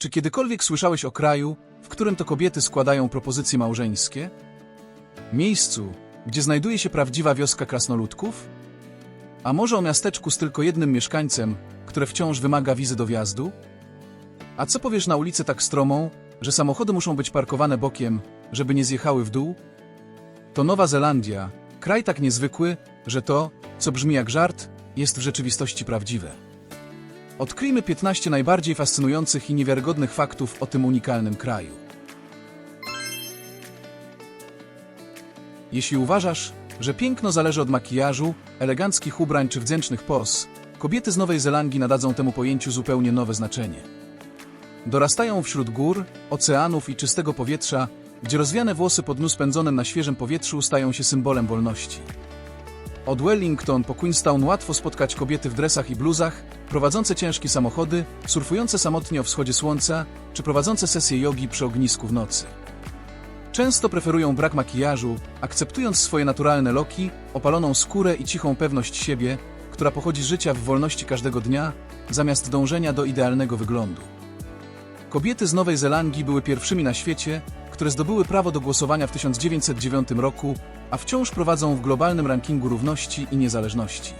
Czy kiedykolwiek słyszałeś o kraju, w którym to kobiety składają propozycje małżeńskie? Miejscu, gdzie znajduje się prawdziwa wioska krasnoludków? A może o miasteczku z tylko jednym mieszkańcem, które wciąż wymaga wizy do wjazdu? A co powiesz na ulicę tak stromą, że samochody muszą być parkowane bokiem, żeby nie zjechały w dół? To Nowa Zelandia, kraj tak niezwykły, że to, co brzmi jak żart, jest w rzeczywistości prawdziwe. Odkryjmy 15 najbardziej fascynujących i niewiarygodnych faktów o tym unikalnym kraju. Jeśli uważasz, że piękno zależy od makijażu, eleganckich ubrań czy wdzięcznych pos, kobiety z Nowej Zelandii nadadzą temu pojęciu zupełnie nowe znaczenie. Dorastają wśród gór, oceanów i czystego powietrza, gdzie rozwiane włosy po dniu spędzonym na świeżym powietrzu stają się symbolem wolności. Od Wellington po Queenstown łatwo spotkać kobiety w dresach i bluzach, prowadzące ciężkie samochody, surfujące samotnie o wschodzie słońca, czy prowadzące sesje jogi przy ognisku w nocy. Często preferują brak makijażu, akceptując swoje naturalne loki, opaloną skórę i cichą pewność siebie, która pochodzi z życia w wolności każdego dnia, zamiast dążenia do idealnego wyglądu. Kobiety z Nowej Zelandii były pierwszymi na świecie, które zdobyły prawo do głosowania w 1909 roku, a wciąż prowadzą w globalnym rankingu równości i niezależności.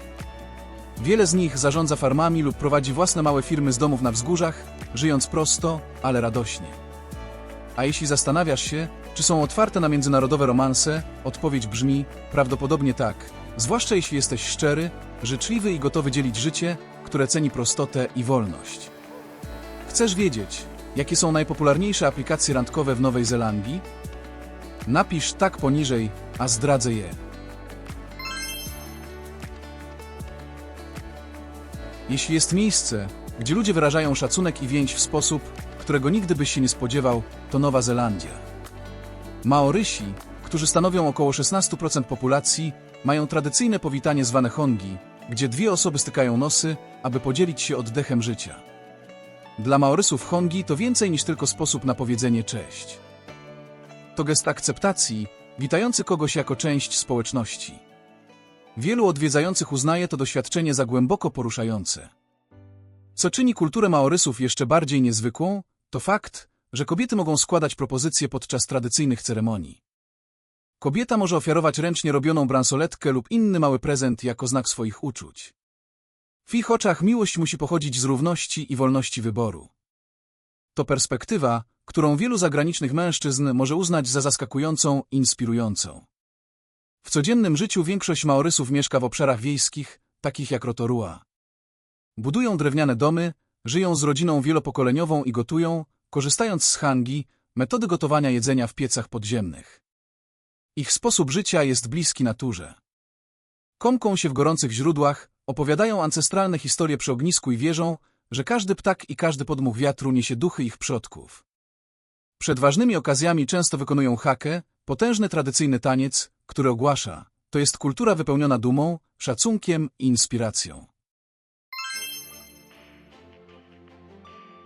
Wiele z nich zarządza farmami lub prowadzi własne małe firmy z domów na wzgórzach, żyjąc prosto, ale radośnie. A jeśli zastanawiasz się, czy są otwarte na międzynarodowe romanse, odpowiedź brzmi prawdopodobnie tak, zwłaszcza jeśli jesteś szczery, życzliwy i gotowy dzielić życie, które ceni prostotę i wolność. Chcesz wiedzieć, jakie są najpopularniejsze aplikacje randkowe w Nowej Zelandii? Napisz tak poniżej, a zdradzę je. Jeśli jest miejsce, gdzie ludzie wyrażają szacunek i więź w sposób, którego nigdy byś się nie spodziewał, to Nowa Zelandia. Maorysi, którzy stanowią około 16% populacji, mają tradycyjne powitanie zwane hongi, gdzie dwie osoby stykają nosy, aby podzielić się oddechem życia. Dla Maorysów hongi to więcej niż tylko sposób na powiedzenie cześć. To gest akceptacji, witający kogoś jako część społeczności. Wielu odwiedzających uznaje to doświadczenie za głęboko poruszające. Co czyni kulturę Maorysów jeszcze bardziej niezwykłą, to fakt, że kobiety mogą składać propozycje podczas tradycyjnych ceremonii. Kobieta może ofiarować ręcznie robioną bransoletkę lub inny mały prezent jako znak swoich uczuć. W ich oczach miłość musi pochodzić z równości i wolności wyboru. To perspektywa, którą wielu zagranicznych mężczyzn może uznać za zaskakującą inspirującą. W codziennym życiu większość Maorysów mieszka w obszarach wiejskich, takich jak Rotorua. Budują drewniane domy, żyją z rodziną wielopokoleniową i gotują, korzystając z hangi, metody gotowania jedzenia w piecach podziemnych. Ich sposób życia jest bliski naturze. Kąpką się w gorących źródłach, opowiadają ancestralne historie przy ognisku i wierzą, że każdy ptak i każdy podmuch wiatru niesie duchy ich przodków. Przed ważnymi okazjami często wykonują hakę, potężny tradycyjny taniec, który ogłasza, to jest kultura wypełniona dumą, szacunkiem i inspiracją.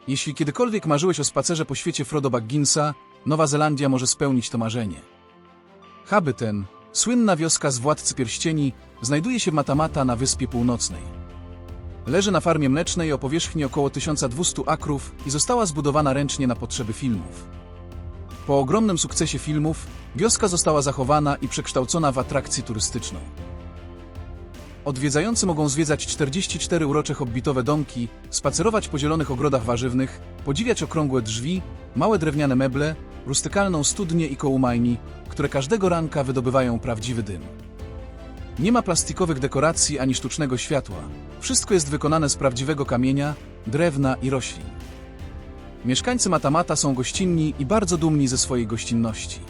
Jeśli kiedykolwiek marzyłeś o spacerze po świecie Frodo Bagginsa, Nowa Zelandia może spełnić to marzenie. Habyten, słynna wioska z Władcy Pierścieni, znajduje się w Matamata na Wyspie Północnej. Leży na farmie mlecznej o powierzchni około 1200 akrów i została zbudowana ręcznie na potrzeby filmów. Po ogromnym sukcesie filmów, wioska została zachowana i przekształcona w atrakcję turystyczną. Odwiedzający mogą zwiedzać 44 urocze hobbitowe domki, spacerować po zielonych ogrodach warzywnych, podziwiać okrągłe drzwi, małe drewniane meble, rustykalną studnię i kołumajni, które każdego ranka wydobywają prawdziwy dym. Nie ma plastikowych dekoracji ani sztucznego światła. Wszystko jest wykonane z prawdziwego kamienia, drewna i roślin. Mieszkańcy Matamata są gościnni i bardzo dumni ze swojej gościnności.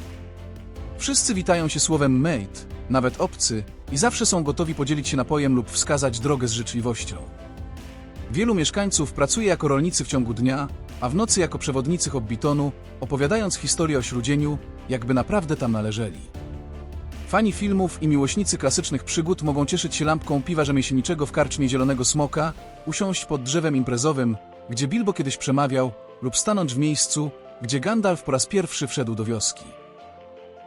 Wszyscy witają się słowem mate, nawet obcy, i zawsze są gotowi podzielić się napojem lub wskazać drogę z życzliwością. Wielu mieszkańców pracuje jako rolnicy w ciągu dnia, a w nocy jako przewodnicy hobbitonu, opowiadając historię o śródzieniu, jakby naprawdę tam należeli. Fani filmów i miłośnicy klasycznych przygód mogą cieszyć się lampką piwa rzemieślniczego w karczmie Zielonego Smoka, usiąść pod drzewem imprezowym, gdzie Bilbo kiedyś przemawiał, lub stanąć w miejscu, gdzie Gandalf po raz pierwszy wszedł do wioski.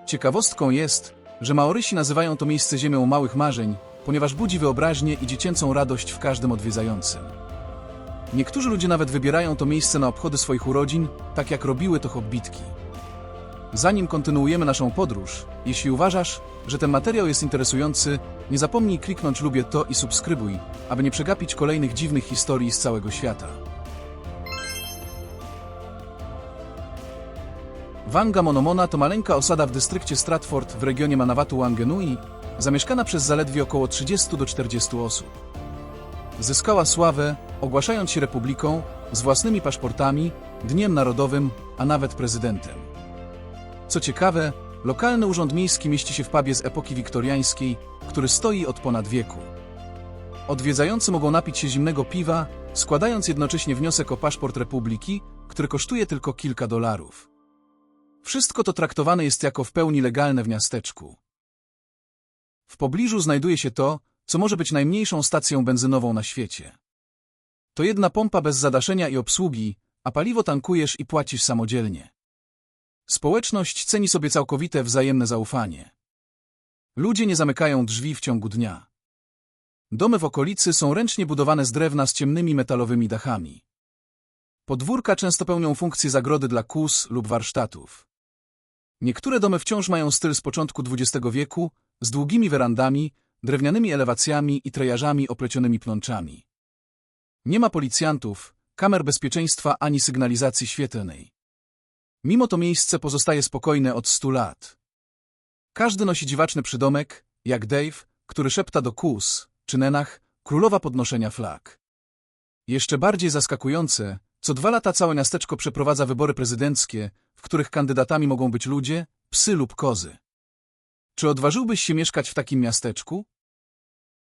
Ciekawostką jest, że Maorysi nazywają to miejsce ziemią małych marzeń, ponieważ budzi wyobraźnię i dziecięcą radość w każdym odwiedzającym. Niektórzy ludzie nawet wybierają to miejsce na obchody swoich urodzin, tak jak robiły to hobbitki. Zanim kontynuujemy naszą podróż, jeśli uważasz, że ten materiał jest interesujący, nie zapomnij kliknąć lubię to i subskrybuj, aby nie przegapić kolejnych dziwnych historii z całego świata. Wanga Monomona to maleńka osada w dystrykcie Stratford w regionie Manawatu Wangenui, zamieszkana przez zaledwie około 30 do 40 osób. Zyskała sławę, ogłaszając się republiką, z własnymi paszportami, dniem narodowym, a nawet prezydentem. Co ciekawe, lokalny urząd miejski mieści się w pubie z epoki wiktoriańskiej, który stoi od ponad wieku. Odwiedzający mogą napić się zimnego piwa, składając jednocześnie wniosek o paszport republiki, który kosztuje tylko kilka dolarów. Wszystko to traktowane jest jako w pełni legalne w miasteczku. W pobliżu znajduje się to, co może być najmniejszą stacją benzynową na świecie. To jedna pompa bez zadaszenia i obsługi, a paliwo tankujesz i płacisz samodzielnie. Społeczność ceni sobie całkowite wzajemne zaufanie. Ludzie nie zamykają drzwi w ciągu dnia. Domy w okolicy są ręcznie budowane z drewna z ciemnymi metalowymi dachami. Podwórka często pełnią funkcję zagrody dla kóz lub warsztatów. Niektóre domy wciąż mają styl z początku XX wieku, z długimi werandami, drewnianymi elewacjami i trejażami oplecionymi plączami. Nie ma policjantów, kamer bezpieczeństwa ani sygnalizacji świetlnej. Mimo to miejsce pozostaje spokojne od stu lat. Każdy nosi dziwaczny przydomek, jak Dave, który szepta do kus, czy Nenach, królowa podnoszenia flag. Jeszcze bardziej zaskakujące, co dwa lata całe miasteczko przeprowadza wybory prezydenckie, w których kandydatami mogą być ludzie, psy lub kozy. Czy odważyłbyś się mieszkać w takim miasteczku?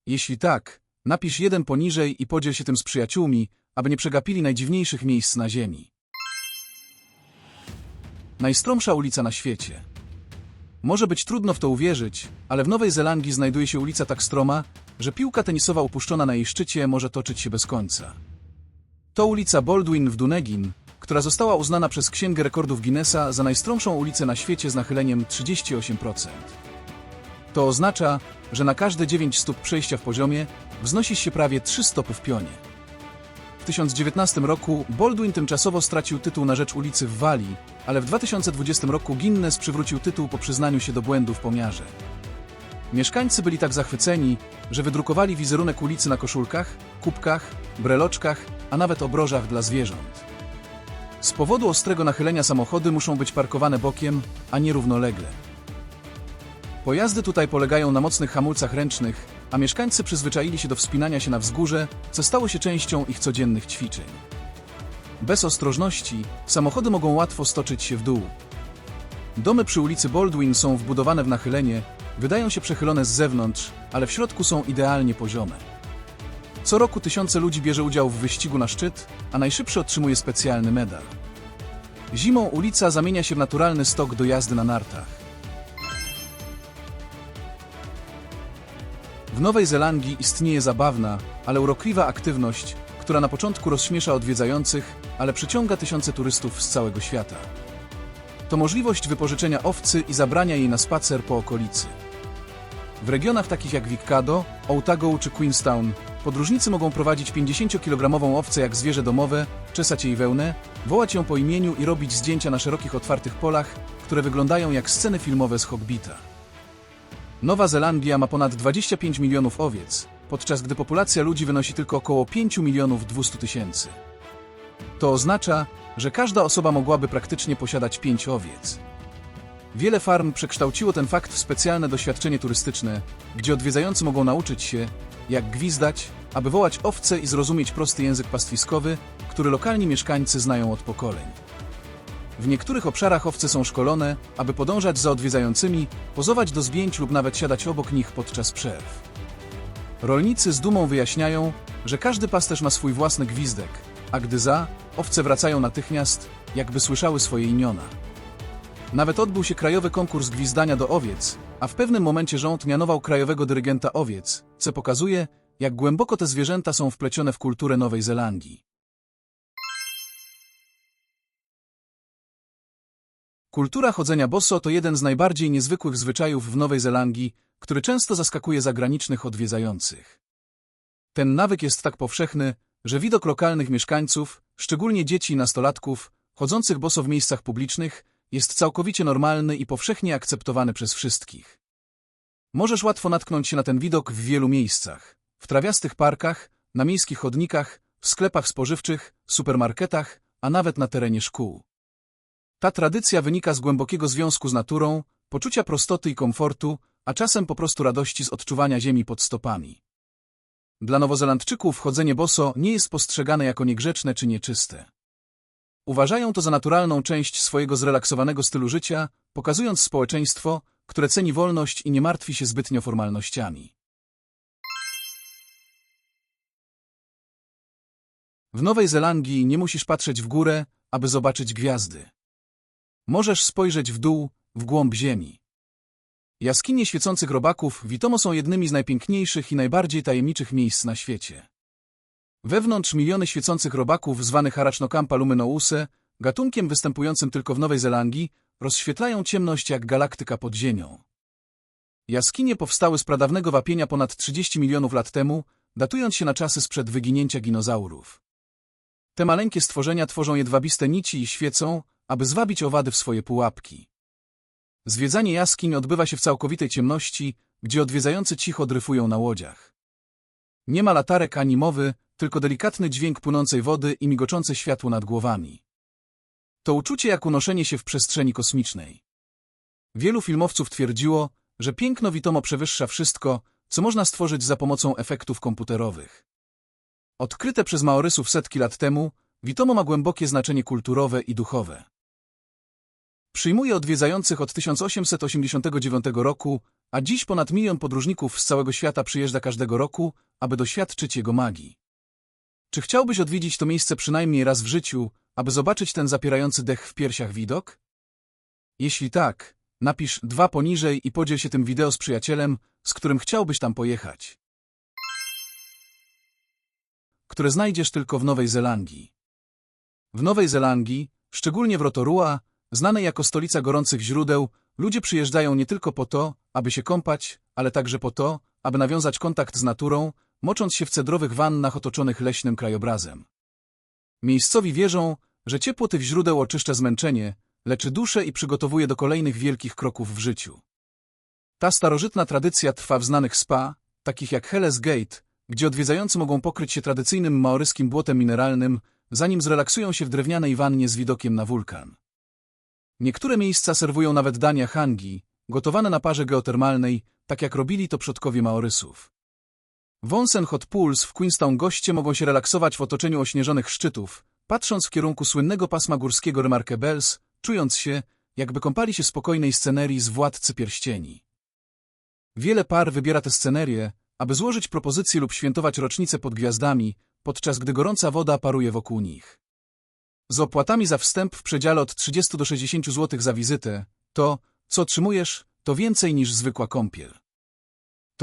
Jeśli tak, napisz jeden poniżej i podziel się tym z przyjaciółmi, aby nie przegapili najdziwniejszych miejsc na ziemi. Najstromsza ulica na świecie. Może być trudno w to uwierzyć, ale w Nowej Zelandii znajduje się ulica tak stroma, że piłka tenisowa upuszczona na jej szczycie może toczyć się bez końca. To ulica Baldwin w Dunegin, która została uznana przez Księgę Rekordów Guinnessa za najstromszą ulicę na świecie z nachyleniem 38%. To oznacza, że na każde 9 stóp przejścia w poziomie wznosi się prawie 3 stopy w pionie. W 1019 roku Baldwin tymczasowo stracił tytuł na rzecz ulicy w Walii, ale w 2020 roku Guinness przywrócił tytuł po przyznaniu się do błędu w pomiarze. Mieszkańcy byli tak zachwyceni, że wydrukowali wizerunek ulicy na koszulkach, kubkach, breloczkach, a nawet obrożach dla zwierząt. Z powodu ostrego nachylenia samochody muszą być parkowane bokiem, a nie równolegle. Pojazdy tutaj polegają na mocnych hamulcach ręcznych, a mieszkańcy przyzwyczaili się do wspinania się na wzgórze, co stało się częścią ich codziennych ćwiczeń. Bez ostrożności samochody mogą łatwo stoczyć się w dół. Domy przy ulicy Baldwin są wbudowane w nachylenie, wydają się przechylone z zewnątrz, ale w środku są idealnie poziome. Co roku tysiące ludzi bierze udział w wyścigu na szczyt, a najszybszy otrzymuje specjalny medal. Zimą ulica zamienia się w naturalny stok do jazdy na nartach. W Nowej Zelandii istnieje zabawna, ale urokliwa aktywność, która na początku rozśmiesza odwiedzających, ale przyciąga tysiące turystów z całego świata. To możliwość wypożyczenia owcy i zabrania jej na spacer po okolicy. W regionach takich jak Wickado, Otago czy Queenstown podróżnicy mogą prowadzić 50-kilogramową owcę jak zwierzę domowe, czesać jej wełnę, wołać ją po imieniu i robić zdjęcia na szerokich otwartych polach, które wyglądają jak sceny filmowe z Hobbita. Nowa Zelandia ma ponad 25 milionów owiec, podczas gdy populacja ludzi wynosi tylko około 5 milionów 200 tysięcy. To oznacza, że każda osoba mogłaby praktycznie posiadać 5 owiec. Wiele farm przekształciło ten fakt w specjalne doświadczenie turystyczne, gdzie odwiedzający mogą nauczyć się, jak gwizdać, aby wołać owce i zrozumieć prosty język pastwiskowy, który lokalni mieszkańcy znają od pokoleń. W niektórych obszarach owce są szkolone, aby podążać za odwiedzającymi, pozować do zdjęć lub nawet siadać obok nich podczas przerw. Rolnicy z dumą wyjaśniają, że każdy pasterz ma swój własny gwizdek, a gdy za, owce wracają natychmiast, jakby słyszały swoje imiona. Nawet odbył się krajowy konkurs gwizdania do owiec, a w pewnym momencie rząd mianował krajowego dyrygenta owiec, co pokazuje, jak głęboko te zwierzęta są wplecione w kulturę Nowej Zelandii. Kultura chodzenia boso to jeden z najbardziej niezwykłych zwyczajów w Nowej Zelandii, który często zaskakuje zagranicznych odwiedzających. Ten nawyk jest tak powszechny, że widok lokalnych mieszkańców, szczególnie dzieci i nastolatków, chodzących boso w miejscach publicznych, jest całkowicie normalny i powszechnie akceptowany przez wszystkich. Możesz łatwo natknąć się na ten widok w wielu miejscach. W trawiastych parkach, na miejskich chodnikach, w sklepach spożywczych, supermarketach, a nawet na terenie szkół. Ta tradycja wynika z głębokiego związku z naturą, poczucia prostoty i komfortu, a czasem po prostu radości z odczuwania ziemi pod stopami. Dla Nowozelandczyków chodzenie boso nie jest postrzegane jako niegrzeczne czy nieczyste. Uważają to za naturalną część swojego zrelaksowanego stylu życia, pokazując społeczeństwo, które ceni wolność i nie martwi się zbytnio formalnościami. W Nowej Zelandii nie musisz patrzeć w górę, aby zobaczyć gwiazdy. Możesz spojrzeć w dół, w głąb ziemi. Jaskinie świecących robaków Witomo są jednymi z najpiękniejszych i najbardziej tajemniczych miejsc na świecie. Wewnątrz miliony świecących robaków zwanych Arachnokampa luminouse, gatunkiem występującym tylko w Nowej Zelandii, rozświetlają ciemność jak galaktyka pod ziemią. Jaskinie powstały z pradawnego wapienia ponad 30 milionów lat temu, datując się na czasy sprzed wyginięcia dinozaurów. Te maleńkie stworzenia tworzą jedwabiste nici i świecą, aby zwabić owady w swoje pułapki. Zwiedzanie jaskiń odbywa się w całkowitej ciemności, gdzie odwiedzający cicho dryfują na łodziach. Nie ma latarek ani mowy, tylko delikatny dźwięk płynącej wody i migoczące światło nad głowami. To uczucie jak unoszenie się w przestrzeni kosmicznej. Wielu filmowców twierdziło, że piękno Witomo przewyższa wszystko, co można stworzyć za pomocą efektów komputerowych. Odkryte przez Maorysów setki lat temu, Witomo ma głębokie znaczenie kulturowe i duchowe. Przyjmuje odwiedzających od 1889 roku, a dziś ponad milion podróżników z całego świata przyjeżdża każdego roku, aby doświadczyć jego magii. Czy chciałbyś odwiedzić to miejsce przynajmniej raz w życiu, aby zobaczyć ten zapierający dech w piersiach widok? Jeśli tak, napisz dwa poniżej i podziel się tym wideo z przyjacielem, z którym chciałbyś tam pojechać. Które znajdziesz tylko w Nowej Zelandii. W Nowej Zelandii, szczególnie w Rotorua, znanej jako stolica gorących źródeł, ludzie przyjeżdżają nie tylko po to, aby się kąpać, ale także po to, aby nawiązać kontakt z naturą, mocząc się w cedrowych wannach otoczonych leśnym krajobrazem. Miejscowi wierzą, że ciepło tych źródeł oczyszcza zmęczenie, leczy duszę i przygotowuje do kolejnych wielkich kroków w życiu. Ta starożytna tradycja trwa w znanych spa, takich jak Helles Gate, gdzie odwiedzający mogą pokryć się tradycyjnym maoryskim błotem mineralnym, zanim zrelaksują się w drewnianej wannie z widokiem na wulkan. Niektóre miejsca serwują nawet dania hangi, gotowane na parze geotermalnej, tak jak robili to przodkowie Maorysów. W Onsen Hot Pools w Queenstown goście mogą się relaksować w otoczeniu ośnieżonych szczytów, patrząc w kierunku słynnego pasma górskiego Remarkables, czując się, jakby kąpali się spokojnej scenerii z Władcy Pierścieni. Wiele par wybiera tę scenerię, aby złożyć propozycje lub świętować rocznicę pod gwiazdami, podczas gdy gorąca woda paruje wokół nich. Z opłatami za wstęp w przedziale od 30 do 60 zł za wizytę, to, co otrzymujesz, to więcej niż zwykła kąpiel.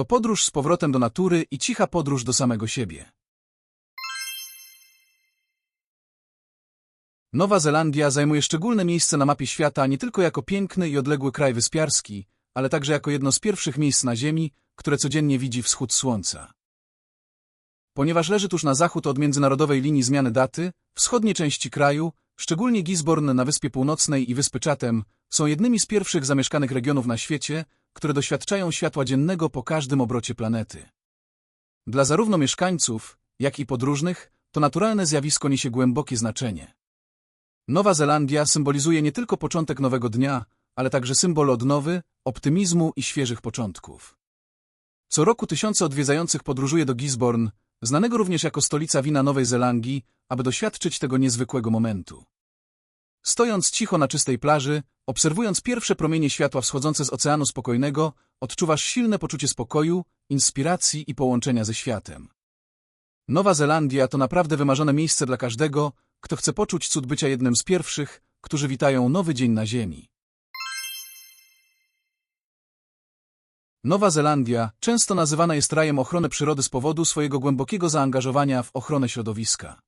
To podróż z powrotem do natury i cicha podróż do samego siebie. Nowa Zelandia zajmuje szczególne miejsce na mapie świata nie tylko jako piękny i odległy kraj wyspiarski, ale także jako jedno z pierwszych miejsc na Ziemi, które codziennie widzi wschód słońca. Ponieważ leży tuż na zachód od międzynarodowej linii zmiany daty, wschodnie części kraju, szczególnie Gisborne na Wyspie Północnej i Wyspy Chatham, są jednymi z pierwszych zamieszkanych regionów na świecie, które doświadczają światła dziennego po każdym obrocie planety. Dla zarówno mieszkańców, jak i podróżnych, to naturalne zjawisko niesie głębokie znaczenie. Nowa Zelandia symbolizuje nie tylko początek nowego dnia, ale także symbol odnowy, optymizmu i świeżych początków. Co roku tysiące odwiedzających podróżuje do Gisborne, znanego również jako stolica wina Nowej Zelandii, aby doświadczyć tego niezwykłego momentu. Stojąc cicho na czystej plaży, obserwując pierwsze promienie światła wschodzące z Oceanu Spokojnego, odczuwasz silne poczucie spokoju, inspiracji i połączenia ze światem. Nowa Zelandia to naprawdę wymarzone miejsce dla każdego, kto chce poczuć cud bycia jednym z pierwszych, którzy witają nowy dzień na Ziemi. Nowa Zelandia często nazywana jest rajem ochrony przyrody z powodu swojego głębokiego zaangażowania w ochronę środowiska.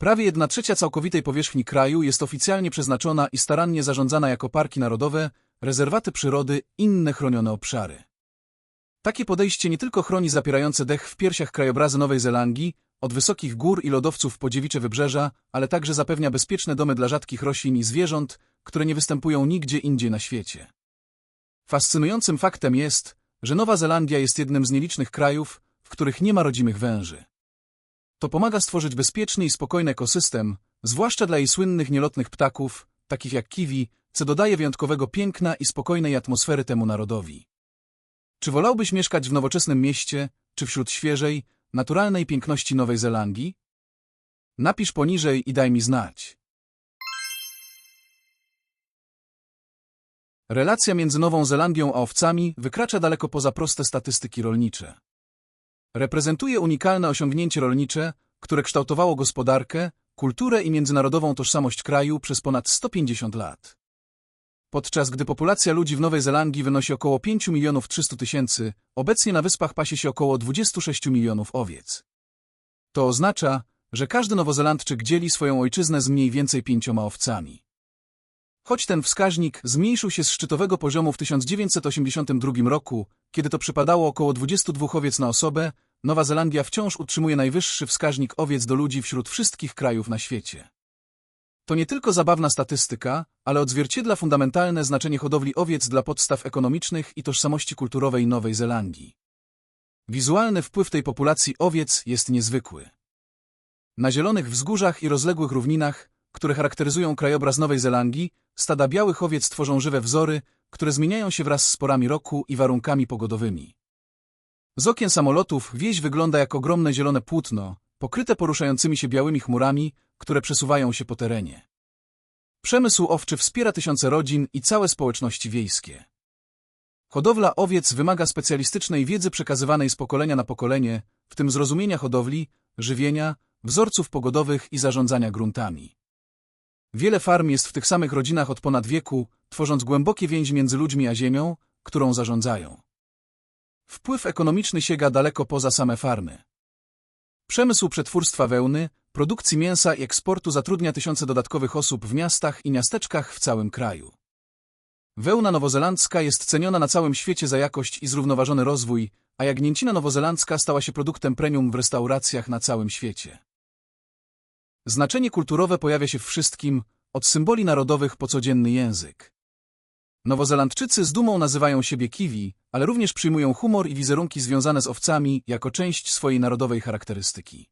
Prawie jedna trzecia całkowitej powierzchni kraju jest oficjalnie przeznaczona i starannie zarządzana jako parki narodowe, rezerwaty przyrody, inne chronione obszary. Takie podejście nie tylko chroni zapierające dech w piersiach krajobrazy Nowej Zelandii, od wysokich gór i lodowców po dziewicze wybrzeża, ale także zapewnia bezpieczne domy dla rzadkich roślin i zwierząt, które nie występują nigdzie indziej na świecie. Fascynującym faktem jest, że Nowa Zelandia jest jednym z nielicznych krajów, w których nie ma rodzimych węży. To pomaga stworzyć bezpieczny i spokojny ekosystem, zwłaszcza dla jej słynnych nielotnych ptaków, takich jak kiwi, co dodaje wyjątkowego piękna i spokojnej atmosfery temu narodowi. Czy wolałbyś mieszkać w nowoczesnym mieście, czy wśród świeżej, naturalnej piękności Nowej Zelandii? Napisz poniżej i daj mi znać. Relacja między Nową Zelandią a owcami wykracza daleko poza proste statystyki rolnicze. Reprezentuje unikalne osiągnięcie rolnicze, które kształtowało gospodarkę, kulturę i międzynarodową tożsamość kraju przez ponad 150 lat. Podczas gdy populacja ludzi w Nowej Zelandii wynosi około 5 milionów 300 tysięcy, obecnie na wyspach pasie się około 26 milionów owiec. To oznacza, że każdy Nowozelandczyk dzieli swoją ojczyznę z mniej więcej pięcioma owcami. Choć ten wskaźnik zmniejszył się z szczytowego poziomu w 1982 roku, kiedy to przypadało około 22 owiec na osobę, Nowa Zelandia wciąż utrzymuje najwyższy wskaźnik owiec do ludzi wśród wszystkich krajów na świecie. To nie tylko zabawna statystyka, ale odzwierciedla fundamentalne znaczenie hodowli owiec dla podstaw ekonomicznych i tożsamości kulturowej Nowej Zelandii. Wizualny wpływ tej populacji owiec jest niezwykły. Na zielonych wzgórzach i rozległych równinach, które charakteryzują krajobraz Nowej Zelandii, stada białych owiec tworzą żywe wzory, które zmieniają się wraz z porami roku i warunkami pogodowymi. Z okien samolotów wieś wygląda jak ogromne zielone płótno, pokryte poruszającymi się białymi chmurami, które przesuwają się po terenie. Przemysł owczy wspiera tysiące rodzin i całe społeczności wiejskie. Hodowla owiec wymaga specjalistycznej wiedzy przekazywanej z pokolenia na pokolenie, w tym zrozumienia hodowli, żywienia, wzorców pogodowych i zarządzania gruntami. Wiele farm jest w tych samych rodzinach od ponad wieku, tworząc głębokie więzi między ludźmi a ziemią, którą zarządzają. Wpływ ekonomiczny sięga daleko poza same farmy. Przemysł przetwórstwa wełny, produkcji mięsa i eksportu zatrudnia tysiące dodatkowych osób w miastach i miasteczkach w całym kraju. Wełna nowozelandzka jest ceniona na całym świecie za jakość i zrównoważony rozwój, a jagnięcina nowozelandzka stała się produktem premium w restauracjach na całym świecie. Znaczenie kulturowe pojawia się w wszystkim, od symboli narodowych po codzienny język. Nowozelandczycy z dumą nazywają siebie kiwi, ale również przyjmują humor i wizerunki związane z owcami jako część swojej narodowej charakterystyki.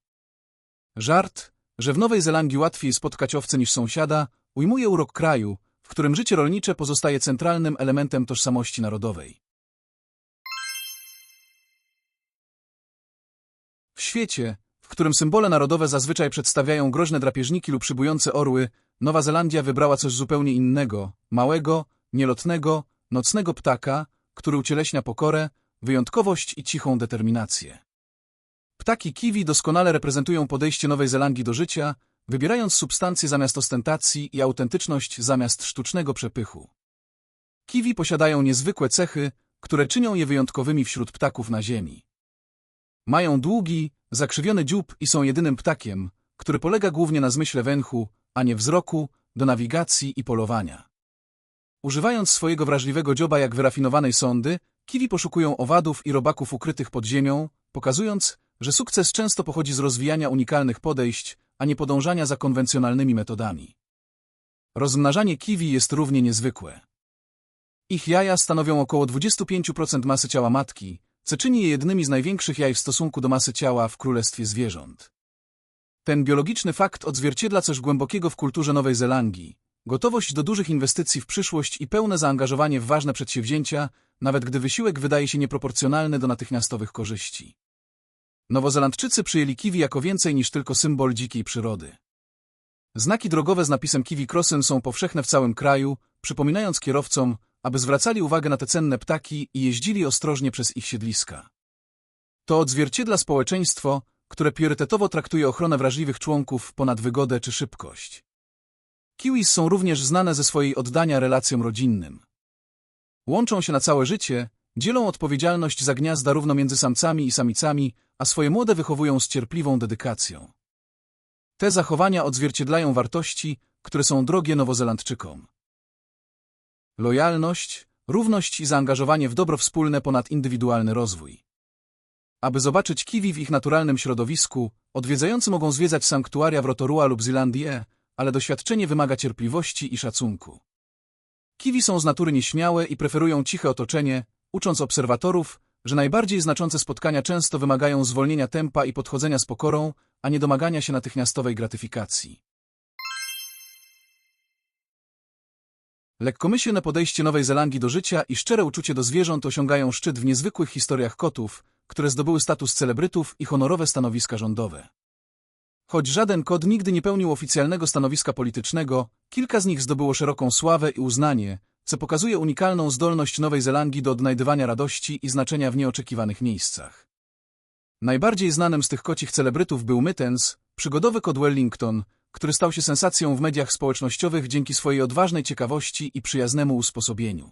Żart, że w Nowej Zelandii łatwiej spotkać owce niż sąsiada, ujmuje urok kraju, w którym życie rolnicze pozostaje centralnym elementem tożsamości narodowej. W świecie, w którym symbole narodowe zazwyczaj przedstawiają groźne drapieżniki lub szybujące orły, Nowa Zelandia wybrała coś zupełnie innego, małego, nielotnego, nocnego ptaka, który ucieleśnia pokorę, wyjątkowość i cichą determinację. Ptaki kiwi doskonale reprezentują podejście Nowej Zelandii do życia, wybierając substancje zamiast ostentacji i autentyczność zamiast sztucznego przepychu. Kiwi posiadają niezwykłe cechy, które czynią je wyjątkowymi wśród ptaków na ziemi. Mają długi, zakrzywiony dziób i są jedynym ptakiem, który polega głównie na zmyśle węchu, a nie wzroku, do nawigacji i polowania. Używając swojego wrażliwego dzioba jak wyrafinowanej sondy, kiwi poszukują owadów i robaków ukrytych pod ziemią, pokazując, że sukces często pochodzi z rozwijania unikalnych podejść, a nie podążania za konwencjonalnymi metodami. Rozmnażanie kiwi jest równie niezwykłe. Ich jaja stanowią około 25% masy ciała matki, co czyni je jednymi z największych jaj w stosunku do masy ciała w królestwie zwierząt. Ten biologiczny fakt odzwierciedla coś głębokiego w kulturze Nowej Zelandii, gotowość do dużych inwestycji w przyszłość i pełne zaangażowanie w ważne przedsięwzięcia, nawet gdy wysiłek wydaje się nieproporcjonalny do natychmiastowych korzyści. Nowozelandczycy przyjęli kiwi jako więcej niż tylko symbol dzikiej przyrody. Znaki drogowe z napisem Kiwi Crossing są powszechne w całym kraju, przypominając kierowcom, aby zwracali uwagę na te cenne ptaki i jeździli ostrożnie przez ich siedliska. To odzwierciedla społeczeństwo, które priorytetowo traktuje ochronę wrażliwych członków ponad wygodę czy szybkość. Kiwis są również znane ze swojej oddania relacjom rodzinnym. Łączą się na całe życie, dzielą odpowiedzialność za gniazda równo między samcami i samicami, a swoje młode wychowują z cierpliwą dedykacją. Te zachowania odzwierciedlają wartości, które są drogie Nowozelandczykom. Lojalność, równość i zaangażowanie w dobro wspólne ponad indywidualny rozwój. Aby zobaczyć kiwi w ich naturalnym środowisku, odwiedzający mogą zwiedzać sanktuaria w Rotorua lub Zelandię, ale doświadczenie wymaga cierpliwości i szacunku. Kiwi są z natury nieśmiałe i preferują ciche otoczenie, ucząc obserwatorów, że najbardziej znaczące spotkania często wymagają zwolnienia tempa i podchodzenia z pokorą, a nie domagania się natychmiastowej gratyfikacji. Lekkomyślne podejście Nowej Zelandii do życia i szczere uczucie do zwierząt osiągają szczyt w niezwykłych historiach kotów, które zdobyły status celebrytów i honorowe stanowiska rządowe. Choć żaden kot nigdy nie pełnił oficjalnego stanowiska politycznego, kilka z nich zdobyło szeroką sławę i uznanie, co pokazuje unikalną zdolność Nowej Zelandii do odnajdywania radości i znaczenia w nieoczekiwanych miejscach. Najbardziej znanym z tych kocich celebrytów był Mytens, przygodowy kot Wellington, który stał się sensacją w mediach społecznościowych dzięki swojej odważnej ciekawości i przyjaznemu usposobieniu.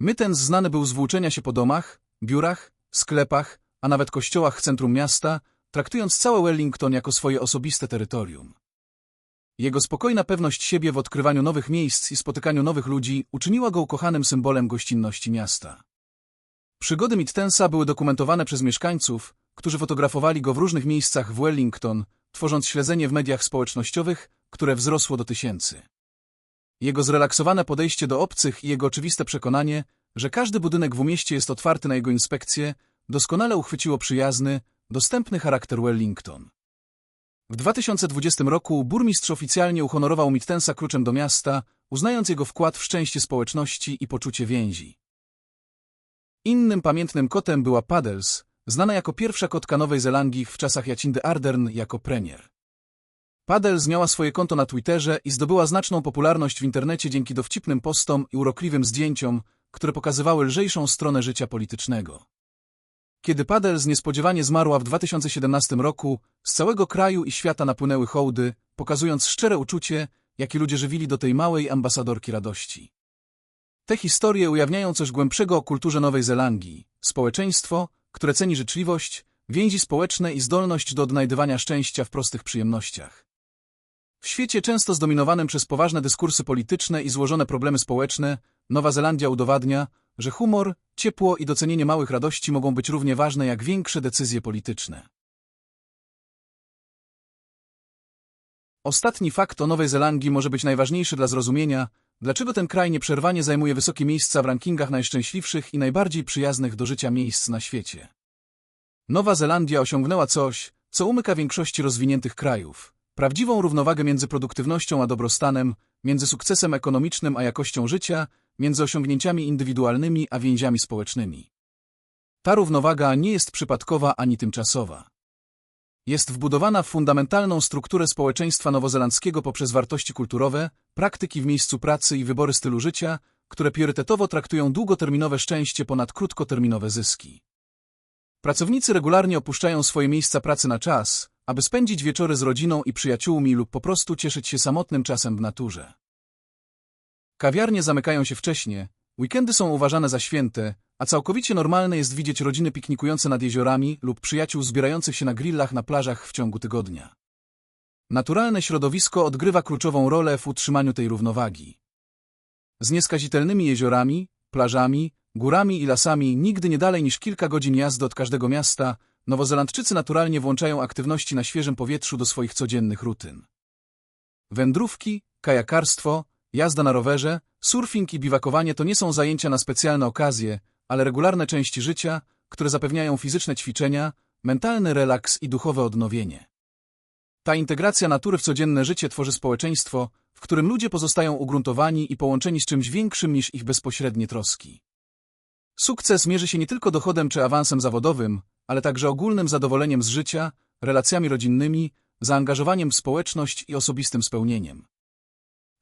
Mytens znany był z włóczenia się po domach, biurach, sklepach, a nawet kościołach w centrum miasta, traktując całe Wellington jako swoje osobiste terytorium. Jego spokojna pewność siebie w odkrywaniu nowych miejsc i spotykaniu nowych ludzi uczyniła go ukochanym symbolem gościnności miasta. Przygody Mittensa były dokumentowane przez mieszkańców, którzy fotografowali go w różnych miejscach w Wellington, tworząc śledzenie w mediach społecznościowych, które wzrosło do tysięcy. Jego zrelaksowane podejście do obcych i jego oczywiste przekonanie, że każdy budynek w mieście jest otwarty na jego inspekcję, doskonale uchwyciło przyjazny, dostępny charakter Wellington. W 2020 roku burmistrz oficjalnie uhonorował Mittensa kluczem do miasta, uznając jego wkład w szczęście społeczności i poczucie więzi. Innym pamiętnym kotem była Paddles, znana jako pierwsza kotka Nowej Zelandii w czasach Jacindy Ardern jako premier. Paddles miała swoje konto na Twitterze i zdobyła znaczną popularność w internecie dzięki dowcipnym postom i urokliwym zdjęciom, które pokazywały lżejszą stronę życia politycznego. Kiedy Paddles niespodziewanie zmarła w 2017 roku, z całego kraju i świata napłynęły hołdy, pokazując szczere uczucie, jakie ludzie żywili do tej małej ambasadorki radości. Te historie ujawniają coś głębszego o kulturze Nowej Zelandii, społeczeństwo, które ceni życzliwość, więzi społeczne i zdolność do odnajdywania szczęścia w prostych przyjemnościach. W świecie często zdominowanym przez poważne dyskursy polityczne i złożone problemy społeczne, Nowa Zelandia udowadnia, że humor, ciepło i docenienie małych radości mogą być równie ważne jak większe decyzje polityczne. Ostatni fakt o Nowej Zelandii może być najważniejszy dla zrozumienia, dlaczego ten kraj nieprzerwanie zajmuje wysokie miejsca w rankingach najszczęśliwszych i najbardziej przyjaznych do życia miejsc na świecie. Nowa Zelandia osiągnęła coś, co umyka większości rozwiniętych krajów. Prawdziwą równowagę między produktywnością a dobrostanem, między sukcesem ekonomicznym a jakością życia, między osiągnięciami indywidualnymi a więziami społecznymi. Ta równowaga nie jest przypadkowa ani tymczasowa. Jest wbudowana w fundamentalną strukturę społeczeństwa nowozelandzkiego poprzez wartości kulturowe, praktyki w miejscu pracy i wybory stylu życia, które priorytetowo traktują długoterminowe szczęście ponad krótkoterminowe zyski. Pracownicy regularnie opuszczają swoje miejsca pracy na czas, aby spędzić wieczory z rodziną i przyjaciółmi lub po prostu cieszyć się samotnym czasem w naturze. Kawiarnie zamykają się wcześnie, weekendy są uważane za święte, a całkowicie normalne jest widzieć rodziny piknikujące nad jeziorami lub przyjaciół zbierających się na grillach na plażach w ciągu tygodnia. Naturalne środowisko odgrywa kluczową rolę w utrzymaniu tej równowagi. Z nieskazitelnymi jeziorami, plażami, górami i lasami nigdy nie dalej niż kilka godzin jazdy od każdego miasta, Nowozelandczycy naturalnie włączają aktywności na świeżym powietrzu do swoich codziennych rutyn. Wędrówki, kajakarstwo, Jazda na rowerze, surfing i biwakowanie to nie są zajęcia na specjalne okazje, ale regularne części życia, które zapewniają fizyczne ćwiczenia, mentalny relaks i duchowe odnowienie. Ta integracja natury w codzienne życie tworzy społeczeństwo, w którym ludzie pozostają ugruntowani i połączeni z czymś większym niż ich bezpośrednie troski. Sukces mierzy się nie tylko dochodem czy awansem zawodowym, ale także ogólnym zadowoleniem z życia, relacjami rodzinnymi, zaangażowaniem w społeczność i osobistym spełnieniem.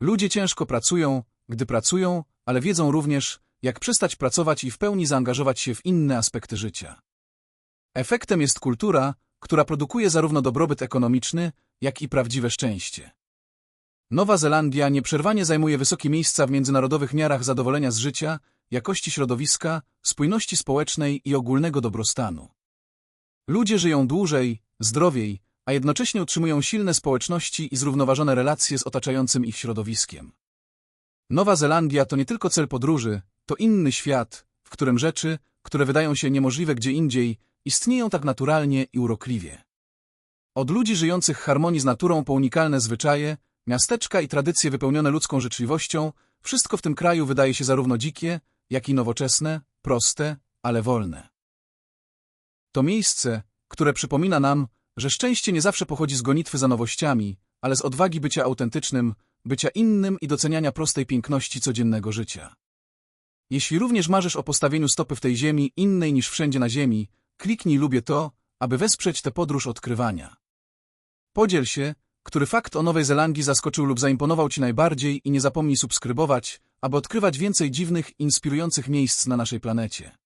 Ludzie ciężko pracują, gdy pracują, ale wiedzą również, jak przestać pracować i w pełni zaangażować się w inne aspekty życia. Efektem jest kultura, która produkuje zarówno dobrobyt ekonomiczny, jak i prawdziwe szczęście. Nowa Zelandia nieprzerwanie zajmuje wysokie miejsca w międzynarodowych miarach zadowolenia z życia, jakości środowiska, spójności społecznej i ogólnego dobrostanu. Ludzie żyją dłużej, zdrowiej, a jednocześnie utrzymują silne społeczności i zrównoważone relacje z otaczającym ich środowiskiem. Nowa Zelandia to nie tylko cel podróży, to inny świat, w którym rzeczy, które wydają się niemożliwe gdzie indziej, istnieją tak naturalnie i urokliwie. Od ludzi żyjących w harmonii z naturą po unikalne zwyczaje, miasteczka i tradycje wypełnione ludzką życzliwością, wszystko w tym kraju wydaje się zarówno dzikie, jak i nowoczesne, proste, ale wolne. To miejsce, które przypomina nam, że szczęście nie zawsze pochodzi z gonitwy za nowościami, ale z odwagi bycia autentycznym, bycia innym i doceniania prostej piękności codziennego życia. Jeśli również marzysz o postawieniu stopy w tej ziemi innej niż wszędzie na ziemi, kliknij lubię to, aby wesprzeć tę podróż odkrywania. Podziel się, który fakt o Nowej Zelandii zaskoczył lub zaimponował Ci najbardziej i nie zapomnij subskrybować, aby odkrywać więcej dziwnych, inspirujących miejsc na naszej planecie.